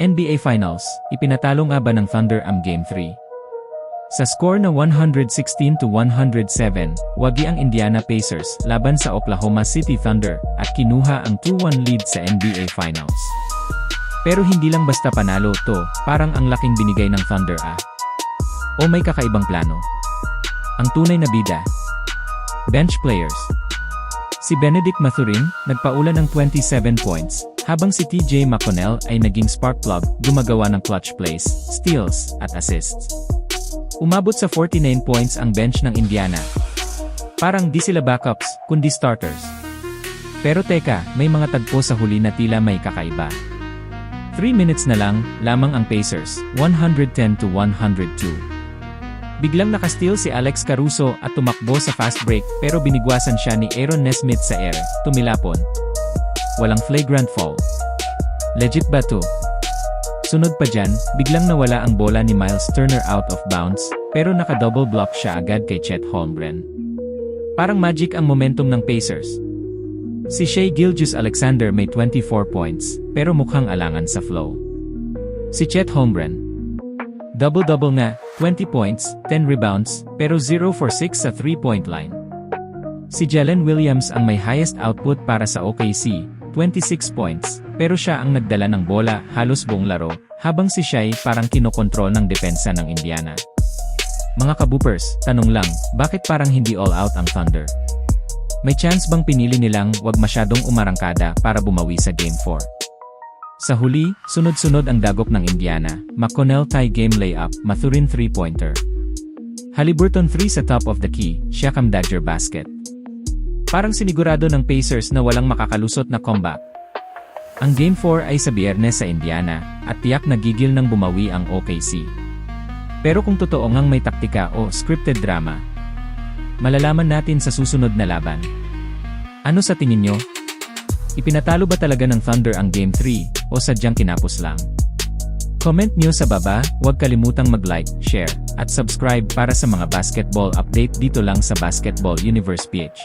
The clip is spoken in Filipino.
NBA Finals, ipinatalo nga ba ng Thunder ang Game 3? Sa score na 116 to 107, wagi ang Indiana Pacers laban sa Oklahoma City Thunder at kinuha ang 2-1 lead sa NBA Finals. Pero hindi lang basta panalo to, parang ang laking binigay ng Thunder ah. O may kakaibang plano. Ang tunay na bida. Bench players. Si Benedict Mathurin, nagpaula ng 27 points, habang si TJ McConnell ay naging spark plug, gumagawa ng clutch plays, steals, at assists. Umabot sa 49 points ang bench ng Indiana. Parang di sila backups, kundi starters. Pero teka, may mga tagpo sa huli na tila may kakaiba. 3 minutes na lang, lamang ang Pacers, 110 to 102. Biglang nakasteal si Alex Caruso at tumakbo sa fast break pero binigwasan siya ni Aaron Nesmith sa air, tumilapon. Walang flagrant foul. Legit ba to? Sunod pa dyan, biglang nawala ang bola ni Miles Turner out of bounds, pero naka-double block siya agad kay Chet Holmgren. Parang magic ang momentum ng Pacers. Si Shea Gilgeous Alexander may 24 points, pero mukhang alangan sa flow. Si Chet Holmgren. Double-double nga, 20 points, 10 rebounds, pero 0 for 6 sa 3-point line. Si Jalen Williams ang may highest output para sa OKC, 26 points, pero siya ang nagdala ng bola halos buong laro, habang si Shai parang kinokontrol ng depensa ng Indiana. Mga kabupers, tanong lang, bakit parang hindi all out ang Thunder? May chance bang pinili nilang wag masyadong umarangkada para bumawi sa Game 4? Sa huli, sunod-sunod ang dagok ng Indiana, McConnell tie game layup, Mathurin 3-pointer. Haliburton 3 sa top of the key, Siakam Dagger basket. Parang sinigurado ng Pacers na walang makakalusot na comeback. Ang Game 4 ay sa biyernes sa Indiana, at tiyak na gigil ng bumawi ang OKC. Pero kung totoo ngang may taktika o scripted drama, malalaman natin sa susunod na laban. Ano sa tingin nyo? Ipinatalo ba talaga ng Thunder ang Game 3 o sadyang kinapos lang? Comment nyo sa baba, huwag kalimutang mag-like, share, at subscribe para sa mga basketball update dito lang sa Basketball Universe PH.